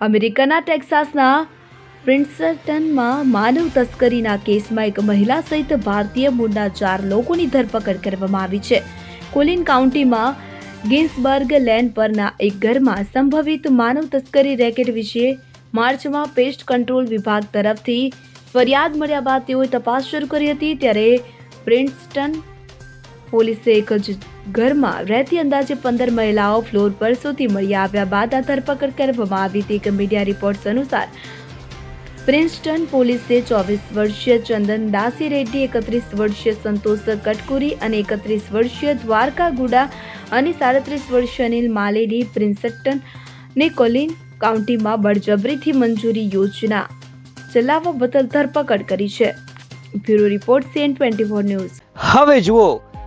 અમેરિકાના ટેક્સાસના પ્રિન્સટનમાં માનવ તસ્કરીના કેસમાં એક મહિલા સહિત ભારતીય મૂળના ચાર લોકોની ધરપકડ કરવામાં આવી છે. કોલિન કાઉન્ટીમાં ગિન્સબર્ગ લેન પરના એક ઘરમાં સંભવિત માનવ તસ્કરી રેકેટ વિશે માર્ચમાં પેસ્ટ કંટ્રોલ વિભાગ તરફથી ફરિયાદ મળ્યા બાદ તેઓએ તપાસ શરૂ કરી હતી, ત્યારે પ્રિન્સટન પોલીસે એક જ ઘરમાં રહેતી અંદાજે પંદર મહિલાઓ ફ્લોર પર સુધી મળી આવ્યા બાદ આ ધરપકડ કરવામાં આવી હતી. એક મીડિયા રિપોર્ટ્સ અનુસાર, પ્રિન્સટન પોલીસે ચોવીસ વર્ષીય ચંદન દાસી રેડ્ડી, એકત્રીસ વર્ષીય સંતોષ કટકુરી અને એકત્રીસ વર્ષીય દ્વારકા ગુડા અને સાડત્રીસ વર્ષીય અનિલ માલેડી પ્રિન્સટન ને કોલિન કાઉન્ટીમાં બળજબરીથી મંજૂરી યોજના ચલાવવા બદલ ધરપકડ કરી છે. Bureau report CN twenty four news. હવે જુઓ